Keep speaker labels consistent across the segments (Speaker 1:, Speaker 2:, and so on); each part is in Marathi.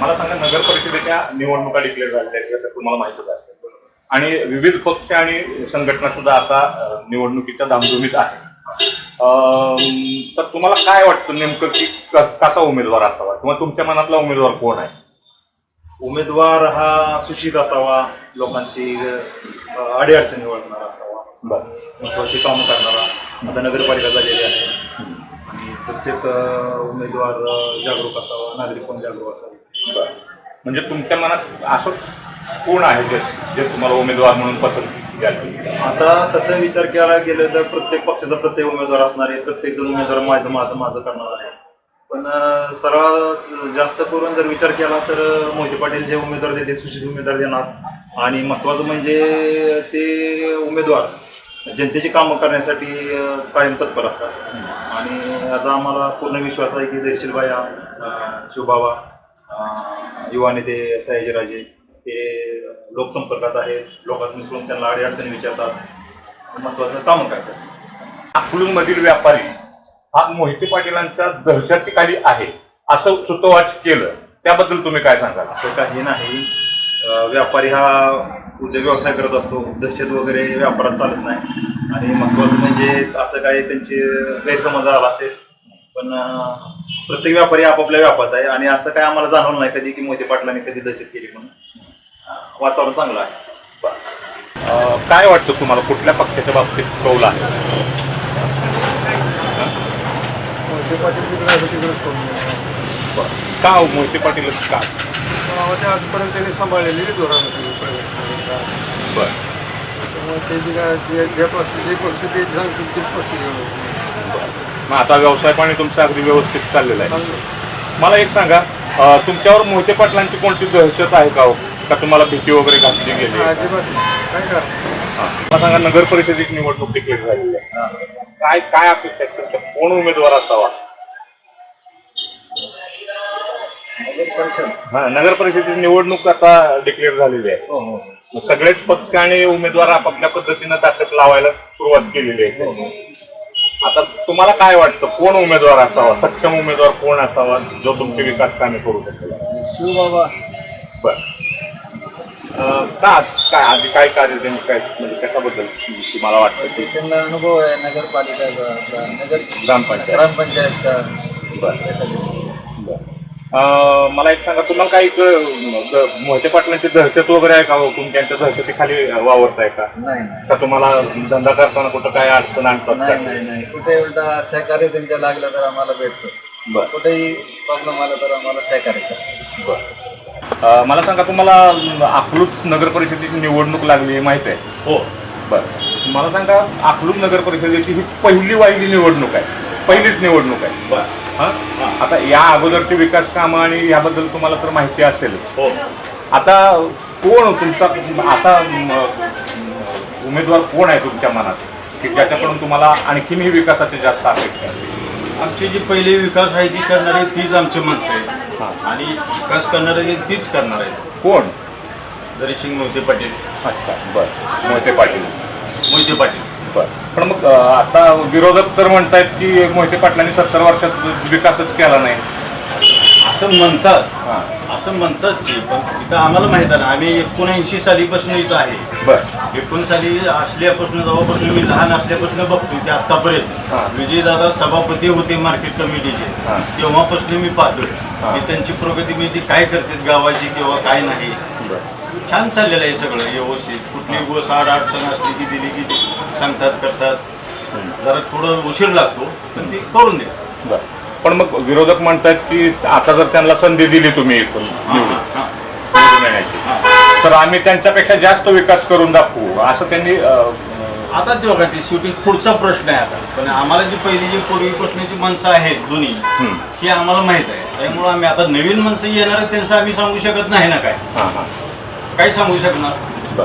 Speaker 1: मला सांगा नगर परिषदेच्या निवडणुका डिक्लेअर झालेल्या आहेत तुम्हाला माहितच आहे आणि विविध पक्ष आणि संघटना सुद्धा आता निवडणुकीच्या धामधुमीत आहे तर तुम्हाला काय वाटतं नेमकं की कसा उमेदवार असावा? किंवा तुमच्या मनातला उमेदवार कोण आहे?
Speaker 2: उमेदवार हा सुशित असावा लोकांची अडीअडचणी ओळखणारा असावा महत्वाची कामं करणारा. आता नगरपालिका झालेली आहे. आणि प्रत्येक उमेदवार जागरूक असावा नागरिक पण जागरूक असावे.
Speaker 1: म्हणजे तुमच्या मनात असं कोण आहे जे जे तुम्हाला उमेदवार म्हणून पसंती द्याल
Speaker 2: आता तसं विचार केला गेलं तर प्रत्येक पक्षाचा प्रत्येक उमेदवार असणार आहे. प्रत्येक जण उमेदवार माझं माझं माझं करणार आहे. पण सरळ जास्त करून जर विचार केला तर मोहिते पाटील जे उमेदवार देते सुशील उमेदवार देणार. आणि महत्त्वाचं म्हणजे ते उमेदवार जनतेची कामं करण्यासाठी कायम तत्पर असतात. आणि याचा आम्हाला पूर्ण विश्वास आहे की दर्शीलबाया अ, शिवबाबा युवा नेते सयाजीराजे हे लोकसंपर्कात आहेत. लोकांत मिसळून त्यांना अडीअडचणी विचारतात. महत्त्वाचं कामं करतात.
Speaker 1: अकलूजमधील व्यापारी हा मोहिते पाटीलांच्या दहशतीखाली आहे. असं सुतोवाच केलं. त्याबद्दल तुम्ही काय सांगाल?
Speaker 2: असं काही नाही. व्यापारी हा उद्योग व्यवसाय करत असतो. दहशत वगैरे व्यापारात चालत नाही. आणि महत्त्वाचं म्हणजे असं काही त्यांचे गैरसमज झाला असेल. पण प्रत्येक व्यापारी आपापल्या व्यापारात आहे आणि असं काय आम्हाला जाणवलं नाही कधी की मोहिते पाटलांनी कधी दहशत केली म्हणून. वातावरण चांगलं आहे.
Speaker 1: काय वाटतं तुम्हाला कुठल्या पक्षाच्या बाबतीत कौल आहे?
Speaker 3: मोहिते पाटील तिकडे आहे तिकडेच करून
Speaker 1: का हो मोहिते पाटीलच का?
Speaker 3: गावाचे आजपर्यंत त्यांनी सांभाळलेली धोरण.
Speaker 1: बर.
Speaker 3: त्याच्यामुळे ते जे काय जे जे पक्ष जे पक्ष ते सांगतील तेच पक्ष घेऊन
Speaker 1: मग आता व्यवसाय पाणी तुमचा अगदी व्यवस्थित चाललेला आहे. मला एक सांगा अं, तुमच्यावर मोहिते पाटलांची कोणती दहशत आहे का हो? का तुम्हाला भीती वगैरे घातली गेली
Speaker 3: अजिबात नाही. काय करा?
Speaker 1: हा. मला सांगा नगर परिषदेची निवडणूक डिक्लेअर झालेली आहे. काय काय अपेक्षा आहे तुमच्या? कोण उमेदवार असावा? हा नगर परिषदेची निवडणूक आता डिक्लेअर झालेली आहे.
Speaker 3: हो हो.
Speaker 1: मग सगळेच पक्ष आणि उमेदवार आपापल्या पद्धतीनं ताकद लावायला सुरुवात केलेली आहे. आता तुम्हाला काय वाटतं? कोण उमेदवार असावा? सक्षम उमेदवार कोण असावा जो तुमची विकास कामे करू शकेल?
Speaker 3: शिवबाबा.
Speaker 1: बर. का काय आधी काय कार्य त्यांनी काय म्हणजे कशाबद्दल तुम्हाला वाटतं? की
Speaker 3: त्यांना अनुभव आहे नगरपालिका नगर
Speaker 1: ग्रामपंचायत.
Speaker 3: ग्रामपंचायतचा
Speaker 1: अं, मला एक सांगा तुम्हाला काही मोहिते पाटलांची दहशत वगैरे आहे का हो? तुम्ही त्यांच्या दहशतीखाली वावरताय का?
Speaker 3: नाही नाही.
Speaker 1: का तुम्हाला धंदा करताना कुठं काय अडचण आणतात
Speaker 3: नाही? नाही नाही. कुठे उलटा सहकार्य त्यांच्या लागलं तर आम्हाला भेटतो.
Speaker 1: बर.
Speaker 3: कुठेही प्रॉब्लेम आला तर आम्हाला सहकार्य करतो
Speaker 1: बर. मला सांगा तुम्हाला अकलूज नगर परिषदेची निवडणूक लागली आहे माहिती आहे?
Speaker 2: हो.
Speaker 1: बर. मला सांगा अकलूज नगर परिषदेची ही पहिली वाहिली निवडणूक आहे. पहिलीच निवडणूक आहे.
Speaker 2: बर.
Speaker 1: हा? आता या अगोदरची विकास कामं आणि याबद्दल तुम्हाला तर माहिती असेल.
Speaker 2: हो.
Speaker 1: आता कोण तुमचा असा म, उमेदवार कोण आहे तुमच्या मनात? की ज्याच्याकडून तुम्हाला आणखीनही विकासाची जास्त अपेक्षा आहे
Speaker 4: आमची जी पहिली विकास आहे ती करणारी तीच आमची माणसं
Speaker 1: हा.
Speaker 4: आहेत आणि विकास करणारे जे तीच करणार आहेत.
Speaker 1: कोण?
Speaker 4: दरीसिंग मोहिते पाटील.
Speaker 1: अच्छा बर. मोहिते पाटील.
Speaker 4: मोहिते पाटील.
Speaker 1: पण मग आता विरोधक तर म्हणतायत की मोहिते पाटलांनी सत्तर वर्षात विकासच केला नाही.
Speaker 4: असं म्हणतात.
Speaker 1: हा.
Speaker 4: असं म्हणतात ते पण इथं आम्हाला माहीत आहे ना आम्ही एकोणऐंशी सालीपासून इथं आहे.
Speaker 1: बर.
Speaker 4: एकोण साली असल्यापासून जेव्हापासून मी लहान असल्यापासून बघतो ते. आत्तापर्यंत विजयदादा सभापती होते मार्केट कमिटीचे. तेव्हापासून मी पाहतोय. की त्यांची प्रगती मी ती काय करतात गावाची किंवा काय नाही.
Speaker 1: बर.
Speaker 4: छान चाललेलं आहे सगळं व्यवस्थित. कुठली गोष्ट आड अडचण असली की दिली की ते सांगतात करतात. जरा थोडं उशीर लागतो पण ते करून
Speaker 1: बर. पण मग विरोधक म्हणतात की आता जर त्यांना संधी दिली तुम्ही इथून निवडून. निवडून येण्याची तर आम्ही त्यांच्यापेक्षा जास्त विकास करून दाखवू असं त्यांनी
Speaker 4: आता ते बघा ते शेवटी पुढचा प्रश्न आहे आता. पण आम्हाला जी पहिली जी पूर्वीपासूनची माणसं आहेत जुनी. ही आम्हाला माहीत आहे. त्यामुळं आम्ही आता नवीन माणसं येणार त्यांचं आम्ही सांगू शकत नाही ना काय.
Speaker 1: हां हां
Speaker 4: काय सांगू शकणार?
Speaker 1: बर.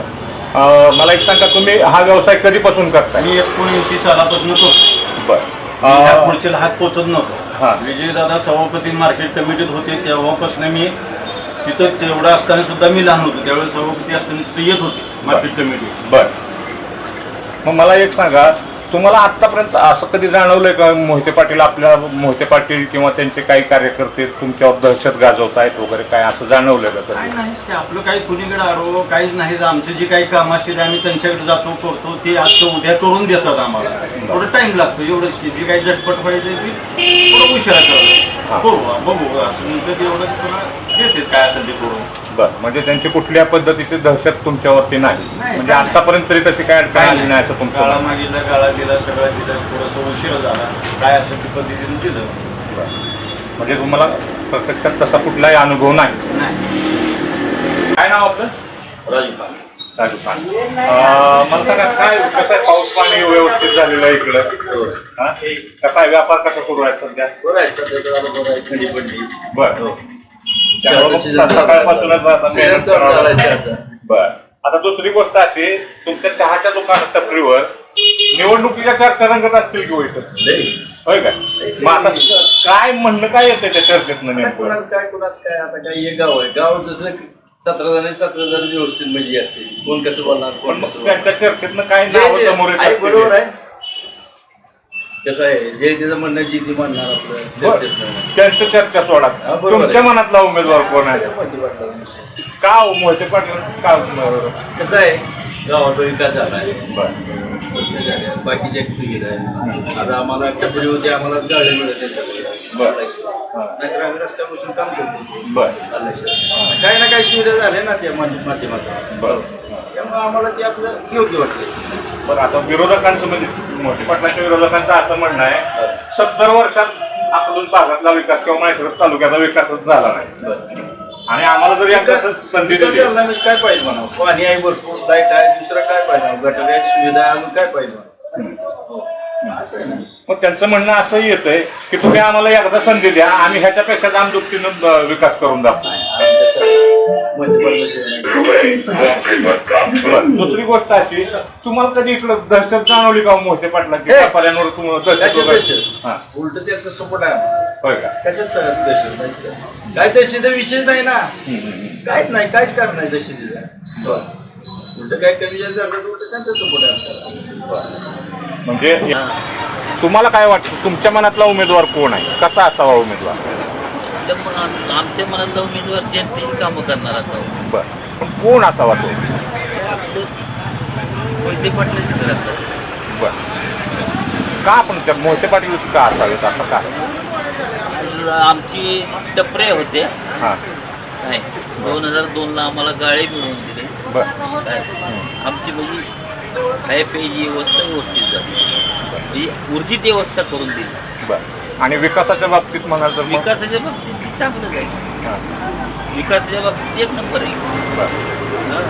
Speaker 1: अं, मला एक सांगा तुम्ही हा व्यवसाय कधीपासून करताय?
Speaker 4: मी एकोणऐंशी सालापासून करतो
Speaker 1: बर.
Speaker 4: मी ह्या
Speaker 1: अं,
Speaker 4: पुढच्या हात पोचत
Speaker 1: हा.
Speaker 4: नव्हतो विजयदादा सभापती मार्केट कमिटीत होते तेव्हापासून मी तिथं तेवढं असताना सुद्धा मी लहान होतो. त्यावेळेस सभापती असताना तिथं येत होते मार्केट कमिटी
Speaker 1: बर. मग मला एक सांगा तुम्हाला आतापर्यंत असं कधी जाणवलंय का? मोहिते पाटील आपल्या मोहिते पाटील किंवा त्यांचे काही कार्यकर्ते तुमच्यावर दहशत गाजवत आहेत वगैरे काय असं जाणवलंय का
Speaker 4: काय
Speaker 1: कधी
Speaker 4: नाहीच की आपलं काही कुणीकडे आरो काहीच नाही. आमचे जे काही काम असतील आम्ही त्यांच्याकडे जातो करतो ते आजचं उद्या करून देतात आम्हाला. थोडं टाइम लागतो एवढंच की जे काही झटपट व्हायचं ते थोडं उशिरा
Speaker 1: हा.
Speaker 4: करावं करू बघू असं म्हणतं तेवढं तुला देते काय असेल ते करून.
Speaker 1: बरं म्हणजे त्यांची कुठल्या पद्धतीची दहशत तुमच्यावरती नाही.
Speaker 4: नाही,
Speaker 1: म्हणजे
Speaker 4: काय
Speaker 1: आतापर्यंत तरी तशी काय अडचण
Speaker 4: काय
Speaker 1: आली नाही असं तुमचं
Speaker 4: काळा
Speaker 1: म्हणणं.
Speaker 4: मागितला काळा दिला सगळं दिलं थोडंसं उशिरा झाला. काय असेल ते पद्धतीने दिलं?
Speaker 1: म्हणजे तुम्हाला प्रत्यक्षात तसा कुठलाही अनुभव नाही.
Speaker 4: नाही.
Speaker 1: काय नाव आपलं?
Speaker 4: राजू
Speaker 1: राजू खान अं, मला सांगा काय कसं आहे पाऊस पाणी व्यवस्थित झालेलं आहे इकडं? हा? कसा आहे? व्यापार कसा सुरू आहे सध्या?
Speaker 5: बरं आहे सध्या तर आता बरं आहे. थंडी पडली.
Speaker 1: बरं. आता. बर. दुसरी गोष्ट अशी तुमच्या चहाच्या दुकानात टपरीवर निवडणुकीच्या चर्चा रंगत असतील किंवा इथं? होय मग आता काय म्हणणं काय येतं त्या चर्चेतनं
Speaker 5: काय
Speaker 1: नेमकं?
Speaker 5: कुणाच काय कुणाच काय? आता काय हे गाव आहे. गाव जसं सतरा जण सतरा जण व्यवस्थित म्हणजे असते कोण कसं बोलणार कोण
Speaker 1: मग
Speaker 5: कसं बोलणार?
Speaker 1: त्यांच्या चर्चेतनं काय नावं समोर?
Speaker 5: बरोबर आहे. कसं आहे जे त्याचं म्हणणं जी ती म्हणणार आपलं. चर्चेत
Speaker 1: त्यांचं चर्चा सोडा.
Speaker 5: हा, बरोबर आहे.
Speaker 1: तुमच्या मनातला उमेदवार कोण आहे?
Speaker 5: विषय.
Speaker 1: का हो मोहिते पाटील? का बरं.
Speaker 5: कसं आहे गावाचा विकास झाला आहे. रस्ते झाले आहेत, बाकीच्या सुविधा आहे. आता आम्हाला टपरी होती आम्हाला गाडी मिळत
Speaker 1: बरं. हा.
Speaker 5: नाहीतर आम्ही रस्त्यापासून काम करतो.
Speaker 1: बरं.
Speaker 5: आलं काही ना काही सुविधा झाल्या ना त्या माध्य- माध्यमातून.
Speaker 1: बरं.
Speaker 5: त्यामुळे आम्हाला ते आपलं योग्य वाटले
Speaker 1: बरं आता विरोधकांचं म्हणजे मोठे पाटलाच्या विरोधकांचं असं म्हणणं आहे सत्तर वर्षात आपलं भागातला विकास किंवा माहिती तालुक्याचा विकासच झाला नाही. आणि आम्हाला जर स- संधी दिली.
Speaker 5: म्हणजे काय पाहिजे म्हणा पाणी आहे भरपूर लाइट आहे दुसरं काय पाहिजे? गटर आहे सुविधा आहे अजून काय पाहिजे. असं आहे ना.
Speaker 1: मग त्यांचं म्हणणं असंही येतंय की तुम्ही आम्हाला एकदा संधी द्या आम्ही ह्याच्यापेक्षा अं, विकास करून दाखवू. बरं. दुसरी गोष्ट अशी तुम्हाला कधी इकडं दहशत जाणवली का हो मोठे पाटलाची?
Speaker 5: हे.
Speaker 1: पर्यावर तुम्हाला दहशत
Speaker 5: कशात
Speaker 1: वगैरे?
Speaker 5: दहशत.
Speaker 1: हा.
Speaker 5: उलट त्याचं सपोर्ट आहे.
Speaker 1: होय का?
Speaker 5: दहशत दहशत? काय दहशत विषय नाही ना. काहीच नाही काहीच कारण नाही दहशतीचा. उलट काय कमी जास्त झालं तर उलट त्यांचा सपोर्ट आहे आपल्याला
Speaker 1: म्हणजे तुम्हाला काय वाटतं? तुमच्या मनातला उमेदवार कोण आहे? कसा असावा उमेदवार?
Speaker 6: आमच्या मनातला उमेदवार जनतेची कामं करणार असावं.
Speaker 1: बर. पण कोण असावा तो?
Speaker 6: मोहिते पाटलाच्या घरातलं
Speaker 1: बर. का आपण त्या मोहिते पाटील का असावेत? असं का?
Speaker 6: आज आमची टपरे होते.
Speaker 1: हां.
Speaker 6: काय दोन हजार दोनला आम्हाला गाळे मिळवून दिले.
Speaker 1: बर.
Speaker 6: काय? आमची म्हणजे खाय प्यायची व्यवस्था व्यवस्थित झाली म्हणजे ऊर्जित व्यवस्था करून दिली
Speaker 1: बर आणि विकासाच्या बाबतीत म्हणाल तर
Speaker 6: विकासाच्या बाबतीत चांगलं
Speaker 1: हां,
Speaker 6: विकासाच्या बाबतीत एक नंबर आहे. हा.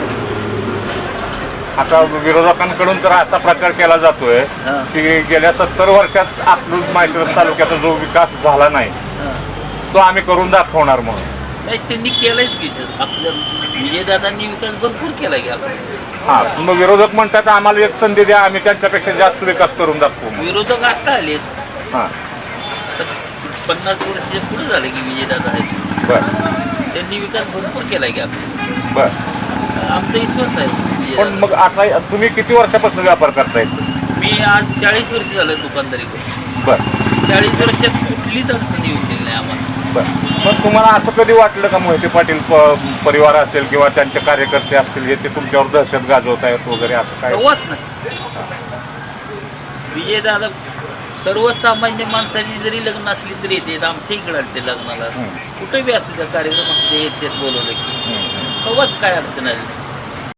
Speaker 1: आता विरोधकांकडून तर असा प्रचार केला जातोय
Speaker 6: हां.
Speaker 1: की गेल्या सत्तर वर्षात अकलूज माहिती तालुक्याचा जो विकास झाला नाही
Speaker 6: हा.
Speaker 1: तो आम्ही करून दाखवणार म्हणून
Speaker 6: नाही त्यांनी केलंच सर आपल्या विजयदादांनी विकास भरपूर केला की आपला
Speaker 1: हा मग विरोधक म्हणतात आम्हाला एक संधी द्या आम्ही त्यांच्यापेक्षा जास्त विकास करून दाखवू मग.
Speaker 6: विरोधक आता आले
Speaker 1: हा.
Speaker 6: पन्नास वर्ष पुढे झाले की विजयदादा आहेत.
Speaker 1: बर.
Speaker 6: त्यांनी विकास भरपूर केला की आपला.
Speaker 1: बर.
Speaker 6: आमचा विश्वास आहे.
Speaker 1: पण
Speaker 6: विजयदादा.
Speaker 1: मग आता तुम्ही किती वर्षापासून व्यापार करताय?
Speaker 6: मी आज चाळीस वर्ष झालं दुकानदारी करतो
Speaker 1: बर.
Speaker 6: चाळीस वर्षात कुठलीच अडचण येऊ दिली नाही आम्हाला.
Speaker 1: बर. मग तुम्हाला असं कधी वाटलं का मोहिते पाटील प- परिवार असेल किंवा त्यांचे कार्यकर्ते असतील हे ते तुमच्यावर दहशत गाजवत आहेत वगैरे असं काय?
Speaker 6: तेव्हाच ना. विजयदादा सर्वसामान्य माणसाची जरी लग्न असली तरी येते. आमच्या इकडे आले ते लग्नाला.
Speaker 1: हम्म.
Speaker 6: कुठे बी असू द्या कार्यक्रम असू द्या येतात बोलवलं की. तेव्हाच काय अडचण आली. नाही.